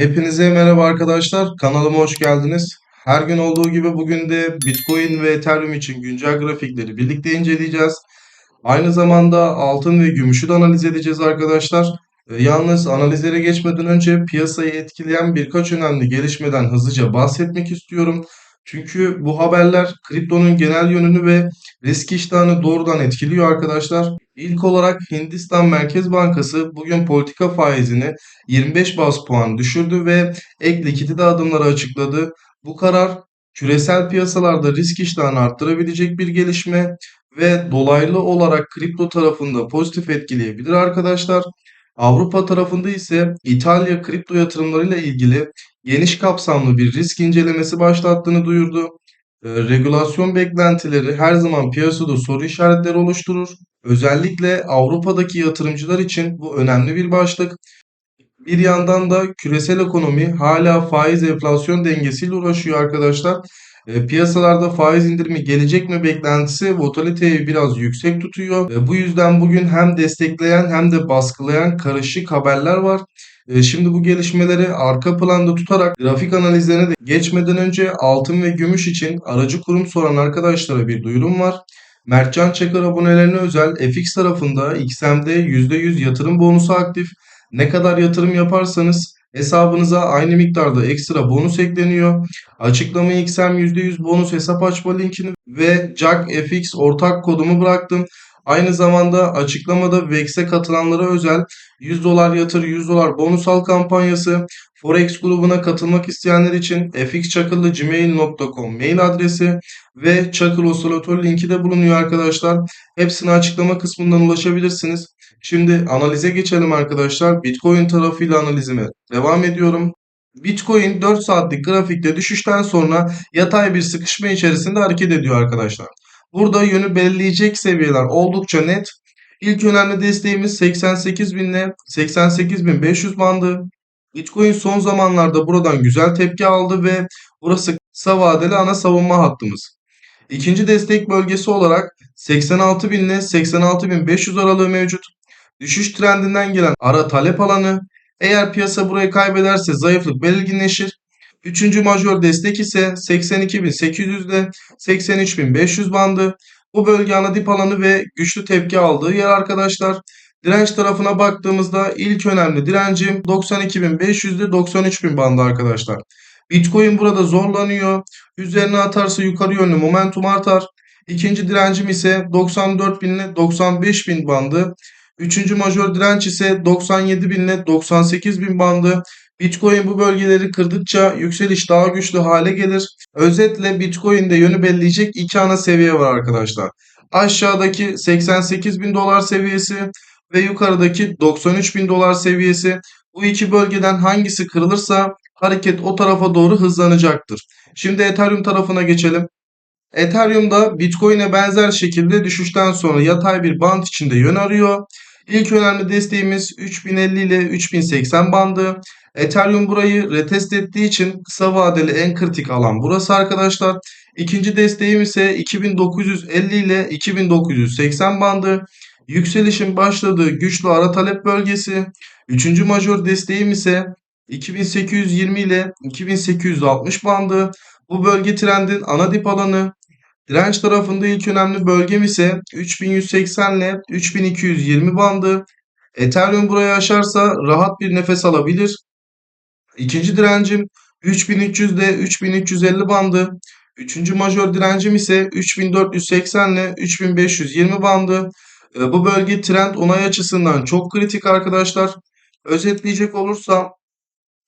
Hepinize merhaba arkadaşlar. Kanalıma hoş geldiniz. Her gün olduğu gibi bugün de Bitcoin ve Ethereum için güncel grafikleri birlikte inceleyeceğiz. Aynı zamanda altın ve gümüşü de analiz edeceğiz arkadaşlar. E, Yalnız analizlere geçmeden önce piyasayı etkileyen birkaç önemli gelişmeden hızlıca bahsetmek istiyorum. Çünkü bu haberler kriptonun genel yönünü ve risk iştahını doğrudan etkiliyor arkadaşlar. İlk olarak Hindistan Merkez Bankası bugün politika faizini 25 bas puan düşürdü ve ek likidite adımları açıkladı. Bu karar küresel piyasalarda risk iştahını arttırabilecek bir gelişme ve dolaylı olarak kripto tarafında pozitif etkileyebilir arkadaşlar. Avrupa tarafında ise İtalya kripto yatırımlarıyla ilgili geniş kapsamlı bir risk incelemesi başlattığını duyurdu. Ee, regülasyon beklentileri her zaman piyasada soru işaretleri oluşturur. Özellikle Avrupa'daki yatırımcılar için bu önemli bir başlık. Bir yandan da küresel ekonomi hala faiz enflasyon dengesiyle uğraşıyor arkadaşlar. E, piyasalarda faiz indirimi gelecek mi beklentisi volatiliteyi biraz yüksek tutuyor. E, bu yüzden bugün hem destekleyen hem de baskılayan karışık haberler var. E, şimdi bu gelişmeleri arka planda tutarak grafik analizlerine de geçmeden önce altın ve gümüş için aracı kurum soran arkadaşlara bir duyurum var. Mertcan Çakır abonelerine özel FX tarafında XM'de %100 yatırım bonusu aktif. Ne kadar yatırım yaparsanız hesabınıza aynı miktarda ekstra bonus ekleniyor. Açıklamaya XM %100 bonus hesap açma linkini ve JACFX ortak kodumu bıraktım. Aynı zamanda açıklamada VEX'e katılanlara özel 100 dolar yatır 100 dolar bonus al kampanyası Forex grubuna katılmak isteyenler için fxçakırlı.gmail.com mail adresi ve Çakır Osilatör linki de bulunuyor arkadaşlar. Hepsini açıklama kısmından ulaşabilirsiniz. Şimdi analize geçelim arkadaşlar. Bitcoin tarafıyla analizime devam ediyorum. Bitcoin 4 saatlik grafikte düşüşten sonra yatay bir sıkışma içerisinde hareket ediyor arkadaşlar. Burada yönü belirleyecek seviyeler oldukça net. İlk önemli desteğimiz 88.000 ile 88.500 bandı. Bitcoin son zamanlarda buradan güzel tepki aldı ve burası kısa vadeli ana savunma hattımız. İkinci destek bölgesi olarak 86.000 ile 86.500 aralığı mevcut. Düşüş trendinden gelen ara talep alanı. Eğer piyasa burayı kaybederse zayıflık belirginleşir. Üçüncü majör destek ise 82.800 ile 83.500 bandı. Bu bölge ana dip alanı ve güçlü tepki aldığı yer arkadaşlar. Direnç tarafına baktığımızda ilk önemli direncim 92.500 ile 93.000 bandı arkadaşlar. Bitcoin burada zorlanıyor. Üzerine atarsa yukarı yönlü momentum artar. İkinci direncim ise 94.000 ile 95.000 bandı. Üçüncü majör direnç ise 97.000 ile 98.000 bandı. Bitcoin bu bölgeleri kırdıkça yükseliş daha güçlü hale gelir. Özetle Bitcoin'de yönü belirleyecek iki ana seviye var arkadaşlar. Aşağıdaki 88 bin dolar seviyesi ve yukarıdaki 93 bin dolar seviyesi. Bu iki bölgeden hangisi kırılırsa hareket o tarafa doğru hızlanacaktır. Şimdi Ethereum tarafına geçelim. Ethereum'da Bitcoin'e benzer şekilde düşüşten sonra yatay bir band içinde yön arıyor. İlk önemli desteğimiz 3050 ile 3080 bandı. Ethereum burayı retest ettiği için kısa vadeli en kritik alan burası arkadaşlar. İkinci desteğim ise 2950 ile 2980 bandı. Yükselişin başladığı güçlü ara talep bölgesi. Üçüncü majör desteğim ise 2820 ile 2860 bandı. Bu bölge trendin ana dip alanı. Direnç tarafında ilk önemli bölgem ise 3180 ile 3220 bandı. Ethereum burayı aşarsa rahat bir nefes alabilir. İkinci direncim 3300 ile 3350 bandı. Üçüncü majör direncim ise 3480 ile 3520 bandı. E, Bu bölge trend onay açısından çok kritik arkadaşlar. Özetleyecek olursam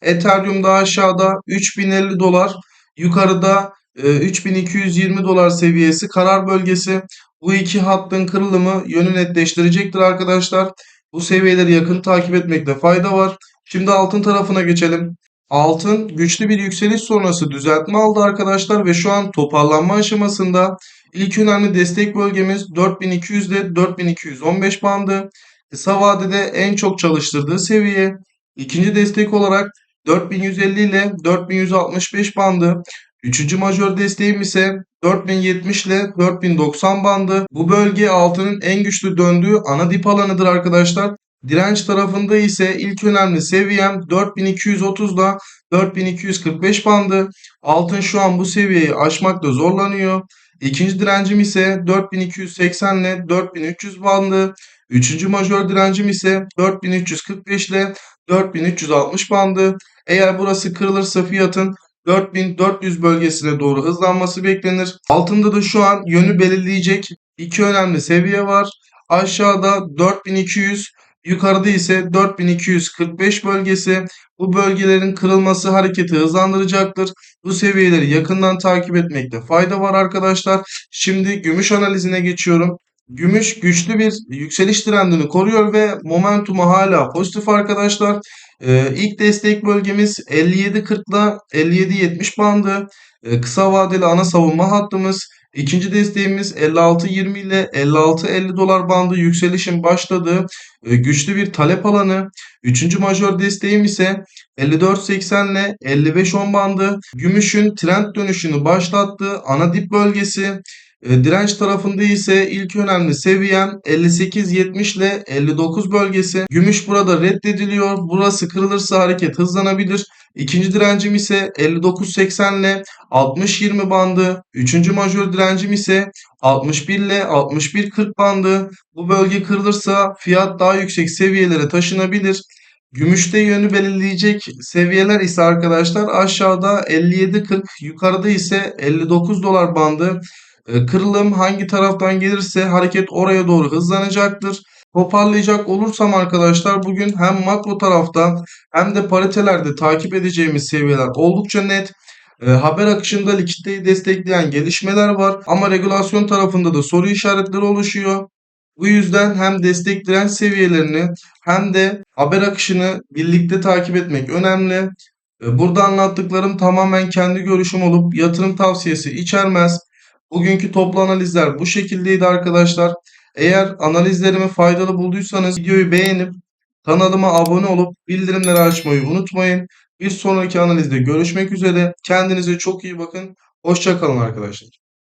Ethereum'da aşağıda 3050 dolar, yukarıda 3220 dolar seviyesi karar bölgesi. Bu iki hattın kırılımı yönü netleştirecektir arkadaşlar. Bu seviyeleri yakın takip etmekte fayda var. Şimdi altın tarafına geçelim. Altın güçlü bir yükseliş sonrası düzeltme aldı arkadaşlar ve şu an toparlanma aşamasında. İlk önemli destek bölgemiz 4200 ile 4215 bandı. Kısa vadede en çok çalıştırdığı seviye. İkinci destek olarak 4150 ile 4165 bandı. Üçüncü majör desteğim ise 4070 ile 4090 bandı. Bu bölge altının en güçlü döndüğü ana dip alanıdır arkadaşlar. Direnç tarafında ise ilk önemli seviyem 4230 ile 4245 bandı. Altın şu an bu seviyeyi aşmakta zorlanıyor. İkinci direncim ise 4280 ile 4300 bandı. Üçüncü majör direncim ise 4345 ile 4360 bandı. Eğer burası kırılırsa fiyatın 4400 bölgesine doğru hızlanması beklenir. Altında da şu an yönü belirleyecek iki önemli seviye var. Aşağıda 4200, yukarıda ise 4245 bölgesi. Bu bölgelerin kırılması hareketi hızlandıracaktır. Bu seviyeleri yakından takip etmekte fayda var arkadaşlar. Şimdi gümüş analizine geçiyorum. Gümüş güçlü bir yükseliş trendini koruyor ve momentumu hala pozitif arkadaşlar. Ee, ilk destek bölgemiz 57.40 ile 57.70 bandı. Ee, kısa vadeli ana savunma hattımız. İkinci desteğimiz 56.20 ile 56.50 dolar bandı yükselişin başladığı e, güçlü bir talep alanı. Üçüncü majör desteğim ise 54.80 ile 55.10 bandı. Gümüşün trend dönüşünü başlattığı ana dip bölgesi. E, direnç tarafında ise ilk önemli seviyem 58.70 ile 59 bölgesi. Gümüş burada reddediliyor. Burası kırılırsa hareket hızlanabilir. İkinci direncim ise 59.80 ile 60.20 bandı. Üçüncü majör direncim ise 61 ile 61.40 bandı. Bu bölge kırılırsa fiyat daha yüksek seviyelere taşınabilir. Gümüşte yönü belirleyecek seviyeler ise arkadaşlar aşağıda 57.40 yukarıda ise 59 dolar bandı. E, Kırılım hangi taraftan gelirse hareket oraya doğru hızlanacaktır. Toparlayacak olursam arkadaşlar bugün hem makro tarafta hem de paritelerde takip edeceğimiz seviyeler oldukça net. E, haber akışında likiditeyi destekleyen gelişmeler var ama regülasyon tarafında da soru işaretleri oluşuyor. Bu yüzden hem destek direnç seviyelerini hem de haber akışını birlikte takip etmek önemli. E, Burada anlattıklarım tamamen kendi görüşüm olup yatırım tavsiyesi içermez. Bugünkü toplu analizler bu şekildeydi arkadaşlar. Eğer analizlerimi faydalı bulduysanız videoyu beğenip kanalıma abone olup bildirimleri açmayı unutmayın. Bir sonraki analizde görüşmek üzere. Kendinize çok iyi bakın. Hoşça kalın arkadaşlar.